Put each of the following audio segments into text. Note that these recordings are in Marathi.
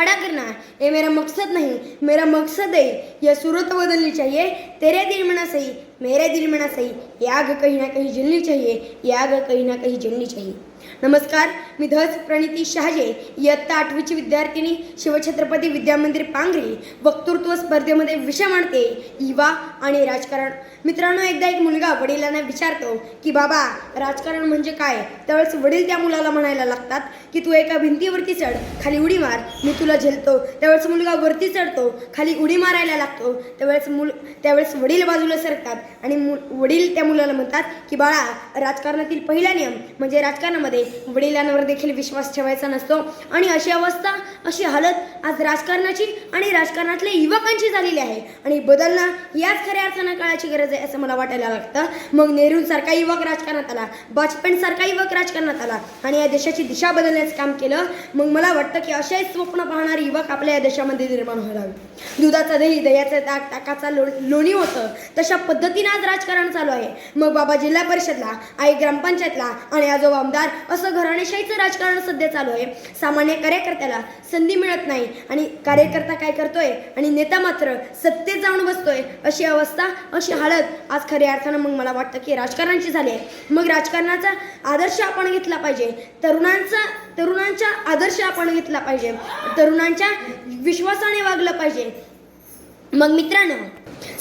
खड़ा करना ये मेरा मकसद नहीं. मेरा मकसद है यह सूरत बदलनी चाहिए तेरे दिल में ना सही मेरे दिल में ना सही ये आग कहीं ना कहीं जलनी चाहिए ये आग कहीं ना कहीं जलनी चाहिए. नमस्कार मी धस प्रणिती शहाजे इयत्ता आठवीची विद्यार्थिनी शिवछत्रपती विद्यामंदिर पांगरी वक्तृत्व स्पर्धेमध्ये विषय मांडते युवा आणि राजकारण. मित्रांनो एकदा एक मुलगा वडिलांना विचारतो की बाबा राजकारण म्हणजे काय? त्यावेळेस वडील त्या मुलाला म्हणायला लागतात की तू एका भिंतीवरती चढ खाली उडी मार मी तुला झेलतो. त्यावेळेस मुलगा वरती चढतो खाली उडी मारायला लागतो. त्यावेळेस मुल त्यावेळेस वडील बाजूला सरकतात आणि मु वडील त्या मुलाला म्हणतात की बाळा राजकारणातील पहिला नियम म्हणजे राजकारणामध्ये वडिलांवर देखील विश्वास ठेवायचा नसतो. आणि अशी अवस्था अशी हालत आज राजकारणाची आणि राजकारणातल्या युवकांची झालेली आहे. आणि बदलणं याच खऱ्या अर्थानं काळाची गरज आहे असं मला वाटायला लागतं. मग नेहरूंसारखा युवक राजकारणात आला वाजपेयींसारखा युवक राजकारणात आला आणि या देशाची दिशा बदलण्याचं काम केलं मग मला वाटतं की असे स्वप्न पाहणारे युवक आपल्या या देशामध्ये निर्माण व्हायला हवे दुधाचा दही दह्याचं ताक ताकाचा लो लोणी होतं तशा पद्धतीनं आज राजकारण चालू आहे. मग बाबा जिल्हा परिषदला आई ग्रामपंचायतला आणि आजोबा आमदार असं घराणेशाहीचं राजकारण सध्या चालू आहे. सामान्य कार्यकर्त्याला संधी मिळत नाही आणि कार्यकर्ता काय करतोय आणि नेता मात्र सत्तेत जाऊन बसतोय अशी अवस्था अशी हालत आज खऱ्या अर्थानं मग मला वाटतं की राजकारणाची झाली आहे. मग राजकारणाचा आदर्श आपण घेतला पाहिजे. तरुणांचा तरुणांचा आदर्श आपण घेतला पाहिजे. तरुणांच्या विश्वासाने वागलं पाहिजे. मग मित्रांनो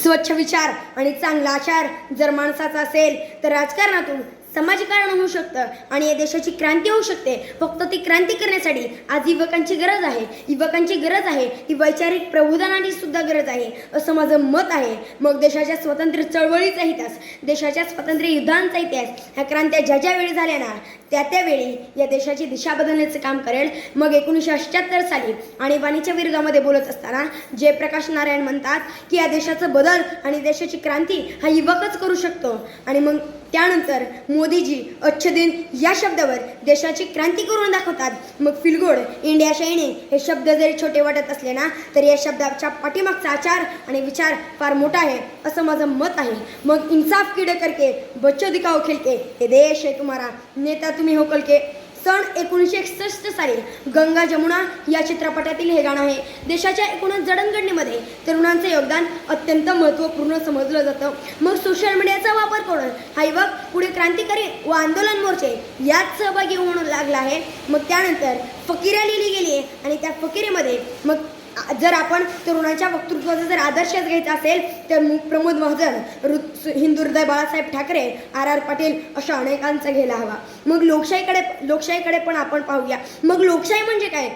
स्वच्छ विचार आणि चांगला आचार जर माणसाचा असेल तर राजकारणातून समाजकारण होऊ शकतं आणि या देशाची क्रांती होऊ शकते. फक्त ती क्रांती करण्यासाठी आज युवकांची गरज आहे. युवकांची गरज आहे. ती वैचारिक प्रबोधनाची सुद्धा गरज आहे. असं माझं मत आहे. मग देशाच्या स्वातंत्र्य चळवळीचा इतिहास देशाच्या स्वातंत्र्य युद्धांचा इतिहास ह्या क्रांत्या ज्या ज्या वेळी झाल्या ना त्या त्यावेळी या देशाची दिशा बदलण्याचं काम करेल. मग एकोणीसशे अठ्ठ्याहत्तर साली आणीबाणीच्या विरोधामध्ये बोलत असताना जयप्रकाश नारायण म्हणतात की या देशाचं बदल आणि देशाची क्रांती हा युवकच करू शकतो. आणि मग त्यानंतर मोदीजी अच्छे दिन या शब्दावर देशाची क्रांती करून दाखवतात. मग फिलगोड इंडिया शैणी हे शब्द जरी छोटे वाटत असले ना तरी या शब्दाच्या पाठीमागचा आचार आणि विचार फार मोठा आहे असं माझं मत आहे. मग इन्साफ किडे करके बच्चो दिखाओ खेळके हे देश आहे तुम्हारा नेता तुम्ही हो के सन एकोणीसशे एकसष्ट साली गंगा जमुना या चित्रपटातील हे गाणं आहे. देशाच्या एकूणच जडणघडणीमध्ये तरुणांचं योगदान अत्यंत महत्त्वपूर्ण समजलं जातं. मग सोशल मीडियाचा वापर करून हा युवक पुढे क्रांतिकारी व आंदोलन मोर्चे यात सहभागी होऊन लागला आहे. मग त्यानंतर फकीरा लिहिली गेली आहे आणि त्या फकीरेमध्ये मग जर आपण तरुणांच्या वक्तृत्वाचा जर आदर्शच घ्यायचा असेल तर प्रमोद महाजन ऋत हिंदू हृदय बाळासाहेब ठाकरे आर आर पाटील अशा अनेकांचा घ्यायला हवा. मग लोकशाहीकडे लोकशाहीकडे पण आपण पाहूया. मग लोकशाही म्हणजे काय?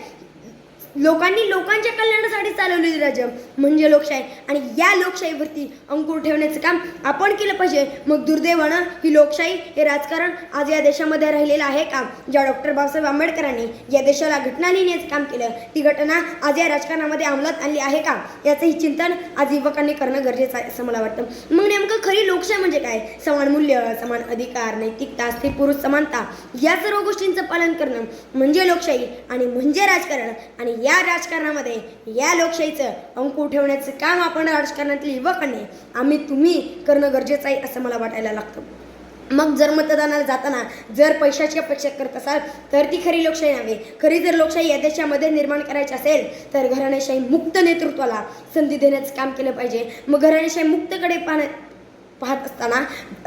लोकांनी लोकांच्या कल्याणासाठी चालवलेली राज्य म्हणजे लोकशाही. आणि या लोकशाहीवरती अंकुर ठेवण्याचं काम आपण केलं पाहिजे. मग दुर्दैवानं ही लोकशाही हे राजकारण आज या देशामध्ये राहिलेलं आहे का? ज्या डॉक्टर बाबासाहेब आंबेडकरांनी या देशाला घटना लिहिण्याचं काम केलं ती घटना आज या राजकारणामध्ये अंमलात आणली आहे का? याचंही चिंतन आज युवकांनी करणं गरजेचं आहे असं मला वाटतं. मग नेमकं खरी लोकशाही म्हणजे काय? समान मूल्य समान अधिकार नैतिकता स्त्री पुरुष समानता. या सर्व गोष्टींचं पालन करणं म्हणजे लोकशाही आणि म्हणजे राजकारण. आणि या राजकारणामध्ये या लोकशाहीचं अंकू ठेवण्याचं काम आपण राजकारणातील युवकांनी आम्ही तुम्ही करणं गरजेचं आहे असं मला वाटायला लागतं. मग जर मतदानाला जाताना जर पैशाची अपेक्षा करत असाल तर ती खरी लोकशाही नव्हे. खरी जर लोकशाही या देशामध्ये निर्माण करायची असेल तर घराणेशाही मुक्त नेतृत्वाला संधी देण्याचं काम केलं पाहिजे. मग घराणेशाही मुक्तकडे पाहण्या पाहत असताना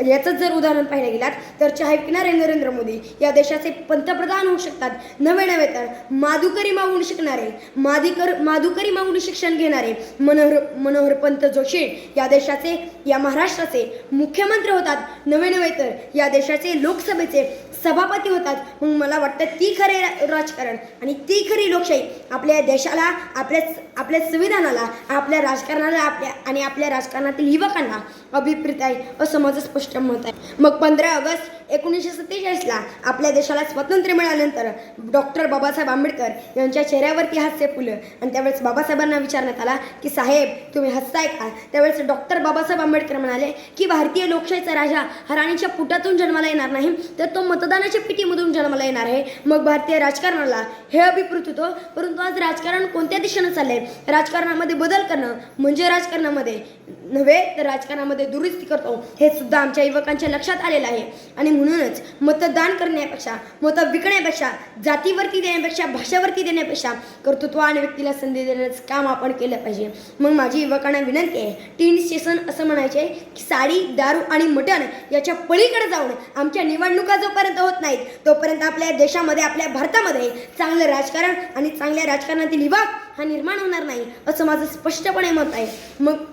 याचंच जर उदाहरण पाहिलं गेलात तर चाहे पिणारे नरेंद्र मोदी या देशाचे पंतप्रधान होऊ शकतात. नवे नव्हे तर माधुकरी मागून शिकणारे माधिकर माधुकरी मागून शिक्षण घेणारे मनोहर मनोहर पंत जोशी या देशाचे या महाराष्ट्राचे मुख्यमंत्री होतात. नवे नव्हे तर या देशाचे लोकसभेचे सभापती होतात. मग मला वाटतं ती खरे राजकारण आणि ती खरी लोकशाही आपल्या देशाला आपल्या आपल्या संविधानाला आपल्या राजकारणाला आपल्या आणि आपल्या राजकारणातील युवकांना अभिप्रेत आहे असं माझं स्पष्ट मत आहे. मग पंधरा ऑगस्ट एकोणीसशे सत्तेचाळीसला आपल्या देशाला स्वातंत्र्य मिळाल्यानंतर डॉक्टर बाबासाहेब आंबेडकर यांच्या चेहऱ्यावरती हास्य फुलं. आणि त्यावेळेस बाबासाहेबांना विचारण्यात आला की साहेब तुम्ही हसताय का? त्यावेळेस डॉक्टर बाबासाहेब आंबेडकर म्हणाले की भारतीय लोकशाहीचा राजा हा राणीच्या पुटातून जन्माला येणार नाही तर तो मतदानाच्या पिटीमधून जन्माला येणार आहे. मग भारतीय राजकारणाला हे अभिप्रेत होतो परंतु परंतु आज राजकारण कोणत्या दिशेनं चाललंय? राजकारणामध्ये बदल करणं म्हणजे राजकारणामध्ये नव्हे तर राजकारणामध्ये दुरुस्ती करतो हे सुद्धा आमच्या युवकांच्या लक्षात आलेलं आहे. आणि म्हणूनच मतदान करण्यापेक्षा मतं विकण्यापेक्षा जातीवरती देण्यापेक्षा भाषावरती देण्यापेक्षा कर्तृत्व आणि व्यक्तीला संधी देण्याचं काम आपण केलं पाहिजे. मग माझी युवकांना विनंती आहे टीन स्टेशन असं म्हणायचे की साडी दारू आणि मटण याच्या पलीकडे जाऊन आमच्या निवडणुका जोपर्यंत होत नाहीत तोपर्यंत आपल्या देशामध्ये आपल्या भारतामध्ये चांगलं राजकारण आणि चांगल्या राजकारणातील विभाग हा निर्माण होणार नाही असं माझं स्पष्टपणे मत आहे. मग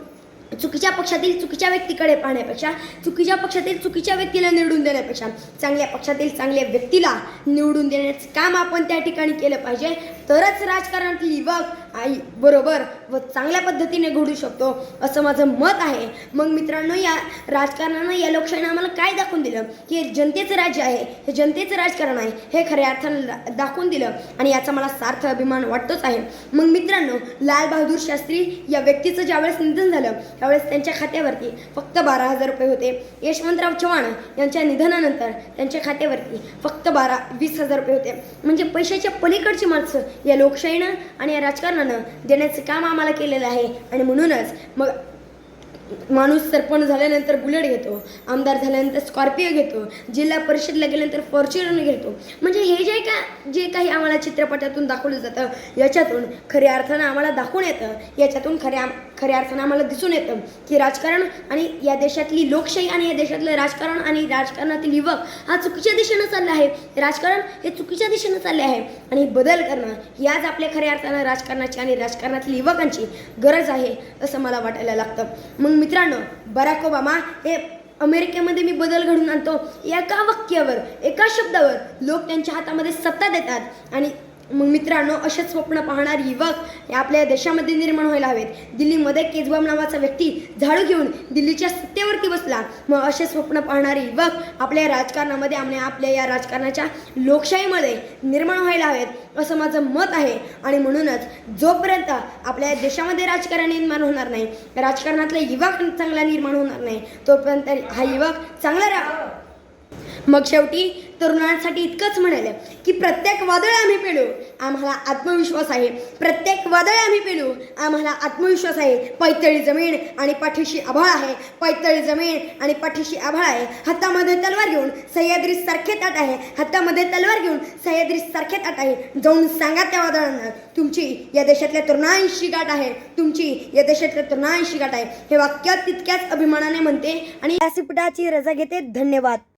चुकीच्या पक्षातील चुकीच्या व्यक्तीकडे पाहण्यापेक्षा चुकीच्या पक्षातील चुकीच्या व्यक्तीला निवडून देण्यापेक्षा चांगल्या पक्षातील चांगल्या व्यक्तीला निवडून देण्याचं काम आपण त्या ठिकाणी केलं पाहिजे. तरच राजकारणातील युवक आई बरोबर व चांगल्या पद्धतीने घडू शकतो असं माझं मत आहे. मग मित्रांनो या राजकारणानं या लोकशाहीनं आम्हाला काय दाखवून दिलं? की हे जनतेचं राज्य आहे हे जनतेचं राजकारण आहे हे खऱ्या अर्थानं दा- दाखवून दिलं आणि याचा मला सार्थ अभिमान वाटतोच आहे. मग मित्रांनो लाल बहादूर शास्त्री या व्यक्तीचं ज्यावेळेस निधन झालं त्यावेळेस त्यांच्या खात्यावरती फक्त बारा हजार रुपये होते. यशवंतराव चव्हाण यांच्या निधनानंतर त्यांच्या खात्यावरती फक्त बारा वीस हजार रुपये होते. म्हणजे पैशाच्या पलीकडची माणसं या लोकशाहीनं आणि या राजकारणानं देण्याचं काम आम्हाला केलेलं आहे. आणि म्हणूनच मग माणूस सरपंच झाल्यानंतर बुलेट घेतो आमदार झाल्यानंतर स्कॉर्पिओ घेतो जिल्हा परिषदला गेल्यानंतर फॉर्च्युनर घेतो. म्हणजे हे जे का जे काही आम्हाला चित्रपटातून दाखवलं जातं याच्यातून खऱ्या अर्थानं आम्हाला दाखवून येतं याच्यातून खऱ्या खऱ्या अर्थानं आम्हाला दिसून येतं की राजकारण आणि या देशातली लोकशाही आणि या देशातलं राजकारण आणि राजकारणातील युवक हा चुकीच्या दिशेनं चालला आहे. राजकारण हे चुकीच्या दिशेनं चालले आहे. आणि बदल करणं ही आज आपल्या खऱ्या अर्थानं राजकारणाची आणि राजकारणातील युवकांची गरज आहे असं मला वाटायला लागतं. मग मित्रांनो बराक ओबामा हे अमेरिकेमध्ये मी बदल घडून आणतो. एका वाक्यावर एका शब्दावर लोक त्यांच्या हातामध्ये सत्ता देतात आणि मग मित्रांनो असे स्वप्न पाहणारे युवक हे आपल्या देशामध्ये निर्माण व्हायला हवेत. दिल्लीमध्ये केजबाब नावाचा व्यक्ती झाडू घेऊन दिल्लीच्या सत्तेवरती बसला. मग असे स्वप्न पाहणारे युवक आपल्या राजकारणामध्ये आणि आपल्या या राजकारणाच्या लोकशाहीमध्ये निर्माण व्हायला हवेत असं माझं मत आहे. आणि म्हणूनच जोपर्यंत आपल्या देशामध्ये राजकारण निर्माण होणार नाही राजकारणातला युवक चांगला निर्माण होणार नाही तोपर्यंत हा युवक चांगला रा मग शेवटी तरुणांसाठी इतकंच म्हणाले की प्रत्येक वादळ आम्ही पेलू आम्हाला आत्मविश्वास आहे. प्रत्येक वादळ आम्ही पेलू आम्हाला आत्मविश्वास आहे. पैतळी जमीन आणि पाठीशी आभाळ आहे. पैतळी जमीन आणि पाठीशी आभाळ आहे. हातामध्ये तलवार घेऊन सह्याद्री सारखे ताट आहे. हातामध्ये तलवार घेऊन सह्याद्री सारखे ताट आहे. जाऊन सांगा त्या वादळांना तुमची या देशातल्या तरुणांशी गाठ आहे. तुमची या देशातल्या तरुणांशी गाठ आहे. हे वाक्य तितक्याच अभिमानाने म्हणते आणि व्यासपीठाची रजा घेते. धन्यवाद.